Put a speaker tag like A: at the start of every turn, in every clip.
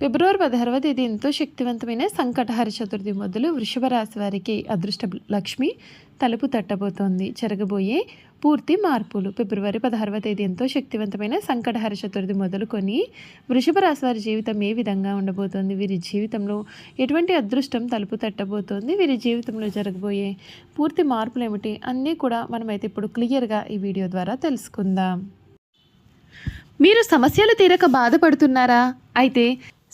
A: ఫిబ్రవరి పదహారవ తేదీ ఎంతో శక్తివంతమైన సంకటహర చతుర్థి మొదలు వృషభ రాశి వారికి అదృష్ట లక్ష్మి తలుపు తట్టబోతోంది. జరగబోయే పూర్తి మార్పులు ఫిబ్రవరి పదహారవ తేదీ ఎంతో శక్తివంతమైన సంకటహర చతుర్థి మొదలుకొని వృషభ రాశి వారి జీవితం ఏ విధంగా ఉండబోతోంది? వీరి జీవితంలో ఎటువంటి అదృష్టం తలుపు తట్టబోతోంది? వీరి జీవితంలో జరగబోయే పూర్తి మార్పులు ఏమిటి? అన్నీ కూడా మనమైతే ఇప్పుడు క్లియర్గా ఈ వీడియో ద్వారా తెలుసుకుందాం. మీరు సమస్యలు తీరక బాధపడుతున్నారా? అయితే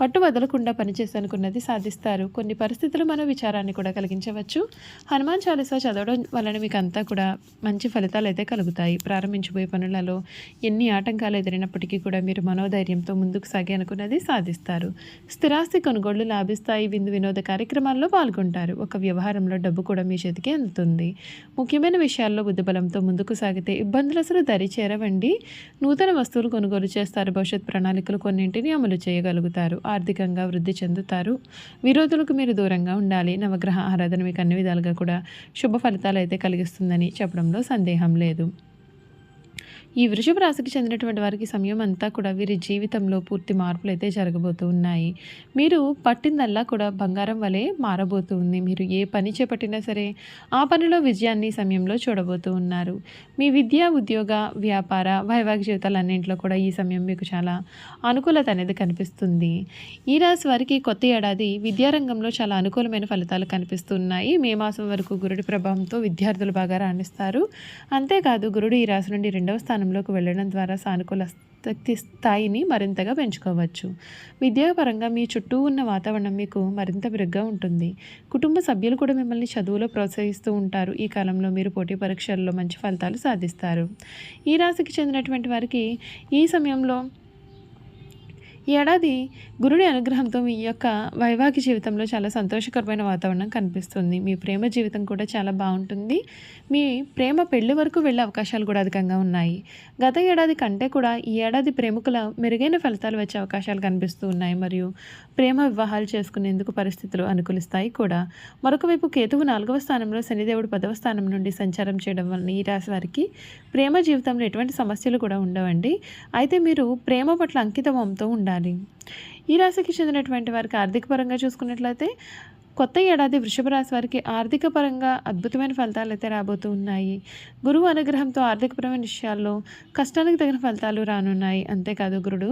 A: పట్టు వదలకుండా పనిచేసనుకున్నది సాధిస్తారు. కొన్ని పరిస్థితులు మన విచారాన్ని కూడా కలిగించవచ్చు. హనుమాన్ చాలీసా చదవడం వలన మీకు అంతా కూడా మంచి ఫలితాలు అయితే కలుగుతాయి. ప్రారంభించబోయే పనులలో ఎన్ని ఆటంకాలు ఎదిరినప్పటికీ కూడా మీరు మనోధైర్యంతో ముందుకు సాగి అనుకున్నది సాధిస్తారు. స్థిరాస్తి కొనుగోళ్ళు లాభిస్తాయి. విందు వినోద కార్యక్రమాల్లో పాల్గొంటారు. ఒక వ్యవహారంలో డబ్బు కూడా మీ చేతికి అందుతుంది. ముఖ్యమైన విషయాల్లో బుద్ధిబలంతో ముందుకు సాగితే ఇబ్బందులు అసలు దరి చేరవండి. నూతన వస్తువులు కొనుగోలు చేస్తారు. భవిష్యత్ ప్రణాళికలు కొన్నింటిని అమలు చేయగలుగుతారు. ఆర్థికంగా వృద్ధి చెందుతారు. విరోధులకు మీరు దూరంగా ఉండాలి. నవగ్రహ ఆరాధన మీకు అన్ని విధాలుగా కూడా శుభ ఫలితాలు అయితే కలిగిస్తుందని చెప్పడంలో సందేహం లేదు. ఈ వృషభ రాశికి చెందినటువంటి వారికి సమయం అంతా కూడా వీరి జీవితంలో పూర్తి మార్పులు అయితే జరగబోతూ ఉన్నాయి. మీరు పట్టిందల్లా కూడా బంగారం వలె మారబోతూ ఉంది. మీరు ఏ పని చేపట్టినా సరే ఆ పనిలో విజయాన్ని సమయంలో చూడబోతూ ఉన్నారు. మీ విద్య ఉద్యోగ వ్యాపార వైవాహిక జీవితాలన్నింటిలో కూడా ఈ సమయం మీకు చాలా అనుకూలత అనేది కనిపిస్తుంది. ఈ రాశి వారికి కొత్త ఏడాది విద్యారంగంలో చాలా అనుకూలమైన ఫలితాలు కనిపిస్తున్నాయి. మే మాసం వరకు గురుడి ప్రభావంతో విద్యార్థులు బాగా రాణిస్తారు. అంతేకాదు గురుడు ఈ రాశి నుండి రెండవ స్థానం స్థానంలోకి వెళ్ళడం ద్వారా సానుకూల శక్తి స్థాయిని మరింతగా పెంచుకోవచ్చు. విద్యాపరంగా మీ చుట్టూ ఉన్న వాతావరణం మీకు మరింత మెరుగ్గా ఉంటుంది. కుటుంబ సభ్యులు కూడా మిమ్మల్ని చదువులో ప్రోత్సహిస్తూ ఉంటారు. ఈ కాలంలో మీరు పోటీ పరీక్షల్లో మంచి ఫలితాలు సాధిస్తారు. ఈ రాశికి చెందినటువంటి వారికి ఈ సమయంలో ఈ ఏడాది గురుడి అనుగ్రహంతో మీ యొక్క వైవాహిక జీవితంలో చాలా సంతోషకరమైన వాతావరణం కనిపిస్తుంది. మీ ప్రేమ జీవితం కూడా చాలా బాగుంటుంది. మీ ప్రేమ పెళ్ళి వరకు వెళ్ళే అవకాశాలు కూడా అధికంగా ఉన్నాయి. గత ఏడాది కంటే కూడా ఈ ఏడాది ప్రేమికుల మెరుగైన ఫలితాలు వచ్చే అవకాశాలు కనిపిస్తూ ఉన్నాయి. మరియు ప్రేమ వివాహాలు చేసుకునేందుకు పరిస్థితులు అనుకూలిస్తాయి కూడా. మరొక వైపు కేతువు నాలుగవ స్థానంలో శనిదేవుడు పదవ స్థానం నుండి సంచారం చేయడం వలన ఈ రాశి వారికి ప్రేమ జీవితంలో ఎటువంటి సమస్యలు కూడా ఉండవండి. అయితే మీరు ప్రేమ పట్ల అంకితమంతో ఉండాలి. ఈ రాశికి చెందినటువంటి వారికి ఆర్థిక పరంగా చూసుకున్నట్లయితే కొత్త ఏడాది వృషభ రాశి వారికి ఆర్థిక పరంగా అద్భుతమైన ఫలితాలు అయితే రాబోతూ ఉన్నాయి. గురువు అనుగ్రహంతో ఆర్థికపరమైన విషయాల్లో కష్టానికి తగిన ఫలితాలు రానున్నాయి. అంతేకాదు గురుడు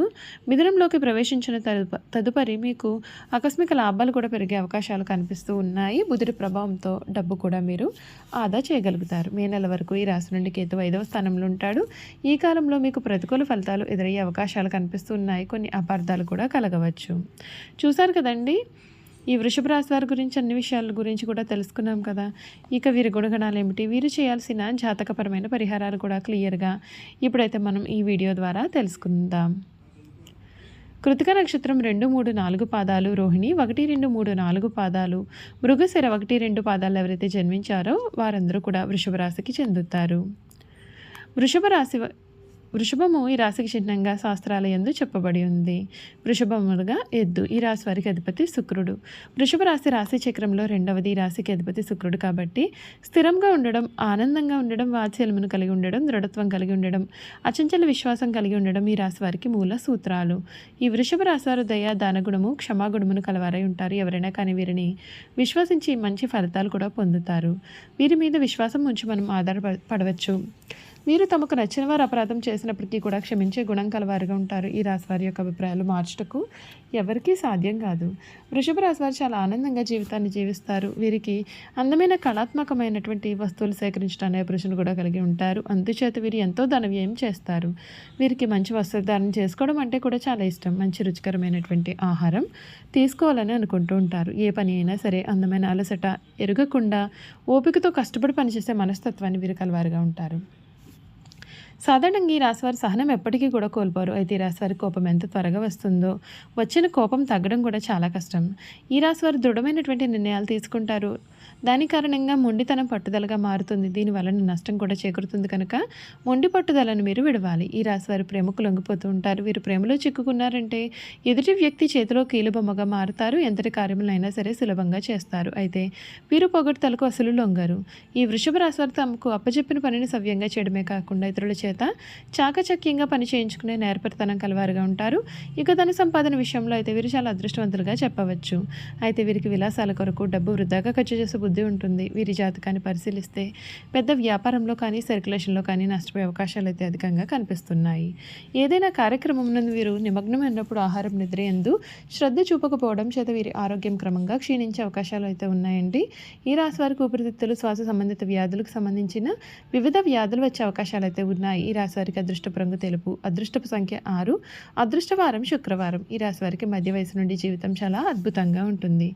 A: మిథునంలోకి ప్రవేశించిన తదుప తదుపరి మీకు ఆకస్మిక లాభాలు కూడా పెరిగే అవకాశాలు కనిపిస్తూ ఉన్నాయి. బుధుడి ప్రభావంతో డబ్బు కూడా మీరు ఆదా చేయగలుగుతారు. మే నెల వరకు ఈ రాశి నుండి కేతు ఐదవ స్థానంలో ఉంటాడు. ఈ కాలంలో మీకు ప్రతికూల ఫలితాలు ఎదురయ్యే అవకాశాలు కనిపిస్తున్నాయి కొన్ని అపార్థాలు కూడా కలగవచ్చు. చూశారు కదండి? ఈ వృషభ రాశి వారి గురించి అన్ని విషయాల గురించి కూడా తెలుసుకున్నాం కదా. ఇక వీరి గుణగణాలు ఏమిటి? వీరు చేయాల్సిన జాతకపరమైన పరిహారాలు కూడా క్లియర్గా ఇప్పుడైతే మనం ఈ వీడియో ద్వారా తెలుసుకుందాం. కృతిక నక్షత్రం రెండు మూడు నాలుగు పాదాలు రోహిణి ఒకటి రెండు మూడు నాలుగు పాదాలు మృగశిర ఒకటి రెండు పాదాలు ఎవరైతే జన్మించారో వారందరూ కూడా వృషభ రాశికి చెందుతారు. వృషభ రాశి వృషభము ఈ రాశికి చిహ్నంగా శాస్త్రాల ఎందు చెప్పబడి ఉంది. వృషభములుగా ఎద్దు ఈ రాశి వారికి అధిపతి శుక్రుడు. వృషభ రాశి రాశి చక్రంలో రెండవది ఈ రాశికి అధిపతి శుక్రుడు కాబట్టి స్థిరంగా ఉండడం ఆనందంగా ఉండడం వాత్సల్యమును కలిగి ఉండడం దృఢత్వం కలిగి ఉండడం అచంచల విశ్వాసం కలిగి ఉండడం ఈ రాశి వారికి మూల సూత్రాలు. ఈ వృషభ రాశి వారు దయ దానగుణము క్షమాగుణమును కలవారై ఉంటారు. ఎవరైనా కానీ వీరిని విశ్వసించి మంచి ఫలితాలు కూడా పొందుతారు. వీరి మీద విశ్వాసం ఉంచి మనం ఆధారపడవచ్చు వీరు తమకు నచ్చిన వారు అపరాధం చేసినప్పటికీ కూడా క్షమించే గుణం కలవారుగా ఉంటారు. ఈ రాశివారి యొక్క అభిప్రాయాలు మార్చుటకు ఎవరికీ సాధ్యం కాదు. వృషభ రాశివారు చాలా ఆనందంగా జీవితాన్ని జీవిస్తారు. వీరికి అందమైన కళాత్మకమైనటువంటి వస్తువులు సేకరించడం అనే అభిరుచిని కూడా కలిగి ఉంటారు. అందుచేత వీరు ఎంతో ధనవ్యయం చేస్తారు. వీరికి మంచి వస్త్రధారణ చేసుకోవడం అంటే కూడా చాలా ఇష్టం. మంచి రుచికరమైనటువంటి ఆహారం తీసుకోవాలని అనుకుంటూ ఉంటారు. ఏ పని అయినా సరే అందమైన అలసట ఎరగకుండా ఓపికతో కష్టపడి పనిచేసే మనస్తత్వాన్ని వీరు కలవారుగా ఉంటారు. సాధారణంగా ఈ రాశివారి సహనం ఎప్పటికీ కూడా కోల్పోరు. అయితే ఈ రాశివారి కోపం ఎంత త్వరగా వస్తుందో వచ్చిన కోపం తగ్గడం కూడా చాలా కష్టం. ఈ రాశివారు దృఢమైనటువంటి నిర్ణయాలు తీసుకుంటారు. దాని కారణంగా మొండితనం పట్టుదలగా మారుతుంది. దీనివలన నష్టం కూడా చేకూరుతుంది కనుక మొండి పట్టుదలను మీరు విడవాలి. ఈ రాశి ప్రేమకు లొంగిపోతూ ఉంటారు. వీరు ప్రేమలో చిక్కుకున్నారంటే ఎదుటి వ్యక్తి చేతిలో కీలుబొమ్మగా మారుతారు. ఎంతటి కార్యములైనా సరే సులభంగా చేస్తారు. అయితే వీరు పొగడ్తలకు అసలు లొంగరు. ఈ వృషభ రాశి వారు తమకు అప్పచెప్పిన పనిని సవ్యంగా చేయడమే కాకుండా ఇతరుల చేత చాకచక్యంగా పని చేయించుకునే నేర్పరితనం కలవారుగా ఉంటారు. ఇక ధన సంపాదన విషయంలో అయితే వీరు చాలా అదృష్టవంతులుగా చెప్పవచ్చు. అయితే వీరికి విలాసాల కొరకు డబ్బు వృధాగా ఖర్చు చేసే బుద్ధి ఉంటుంది. వీరి జాతకాన్ని పరిశీలిస్తే పెద్ద వ్యాపారంలో కానీ సర్క్యులేషన్లో కానీ నష్టపోయే అవకాశాలు అయితే అధికంగా కనిపిస్తున్నాయి. ఏదైనా కార్యక్రమం నందు వీరు నిమగ్నమైనప్పుడు ఆహారం నిద్ర ఎందు శ్రద్ధ చూపకపోవడం చేత వీరి ఆరోగ్యం క్రమంగా క్షీణించే అవకాశాలు అయితే ఉన్నాయండి. ఈ రాశి వారికి ఊపిరితిత్తులు శ్వాస సంబంధిత వ్యాధులకు సంబంధించిన వివిధ వ్యాధులు వచ్చే అవకాశాలు అయితే ఉన్నాయి. ఈ రాశి వారికి అదృష్టపు రంగు తెలుపు అదృష్టపు సంఖ్య ఆరు అదృష్టవారం శుక్రవారం. ఈ రాశి వారికి మధ్య వయసు నుండి జీవితం చాలా అద్భుతంగా ఉంటుంది.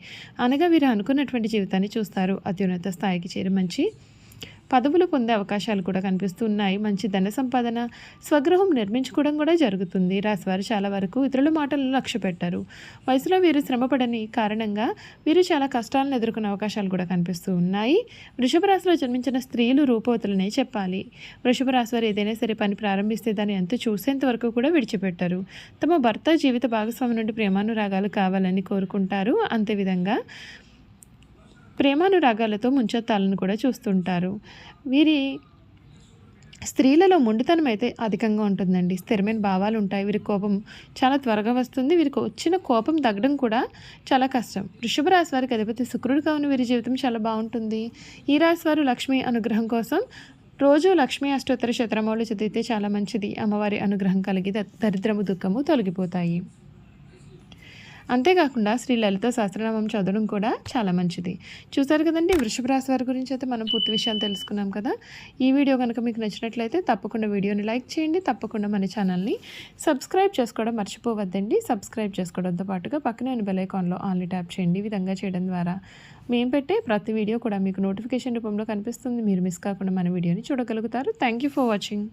A: అనగా వీరు అనుకున్నటువంటి జీవితాన్ని చూస్తారు. అత్యున్నత స్థాయికి చేరి మంచి పదవులు పొందే అవకాశాలు కూడా కనిపిస్తున్నాయి. మంచి ధన సంపాదన స్వగృహం నిర్మించుకోవడం కూడా జరుగుతుంది. రాశివారు చాలా వరకు ఇతరుల మాటలను లక్ష్య పెట్టారు. వయసులో వీరు శ్రమపడని కారణంగా వీరు చాలా కష్టాలను ఎదుర్కొనే అవకాశాలు కూడా కనిపిస్తూ ఉన్నాయి. వృషభ రాశిలో జన్మించిన స్త్రీలు రూపవతులనే చెప్పాలి. వృషభ రాశి వారు ఏదైనా సరే పని ప్రారంభిస్తే దాన్ని ఎంత చూసేంత వరకు కూడా విడిచిపెట్టరు. తమ భర్త జీవిత భాగస్వామి నుండి ప్రేమానురాగాలు కావాలని కోరుకుంటారు. అంతేవిధంగా ప్రేమానురాగాలతో ముంచెత్తాలను కూడా చూస్తుంటారు. వీరి స్త్రీలలో మొండితనం అయితే అధికంగా ఉంటుందండి. స్థిరమైన భావాలు ఉంటాయి. వీరి కోపం చాలా త్వరగా వస్తుంది. వీరికి వచ్చిన కోపం తగ్గడం కూడా చాలా కష్టం. వృషభ రాశి వారికి అధిపతి శుక్రుడు కావున వీరి జీవితం చాలా బాగుంటుంది. ఈ రాశి వారు లక్ష్మి అనుగ్రహం కోసం రోజు లక్ష్మీ అష్టోత్తర శతరమౌళి చదివితే చాలా మంచిది. అమ్మవారి అనుగ్రహం కలిగి దరిద్రము దుఃఖము తొలగిపోతాయి. అంతేకాకుండా శ్రీ లలిత సహస్రనామం చదవడం కూడా చాలా మంచిది. చూసారు కదండి? వృషభ రాశి వారి గురించి అయితే మనం పూర్తి విషయాలు తెలుసుకున్నాం కదా? ఈ వీడియో కనుక మీకు నచ్చినట్లయితే తప్పకుండా వీడియోని లైక్ చేయండి. తప్పకుండా మన ఛానల్ని సబ్స్క్రైబ్ చేసుకోవడం మర్చిపోవద్దండి. సబ్స్క్రైబ్ చేసుకోవడంతో పాటుగా పక్కనే బెల్ ఐకాన్లో ఆన్లీ ట్యాప్ చేయండి. ఈ విధంగా చేయడం ద్వారా మేము పెట్టే ప్రతి వీడియో కూడా మీకు నోటిఫికేషన్ రూపంలో కనిపిస్తుంది. మీరు మిస్ కాకుండా మన వీడియోని చూడగలుగుతారు. Thank you for watching.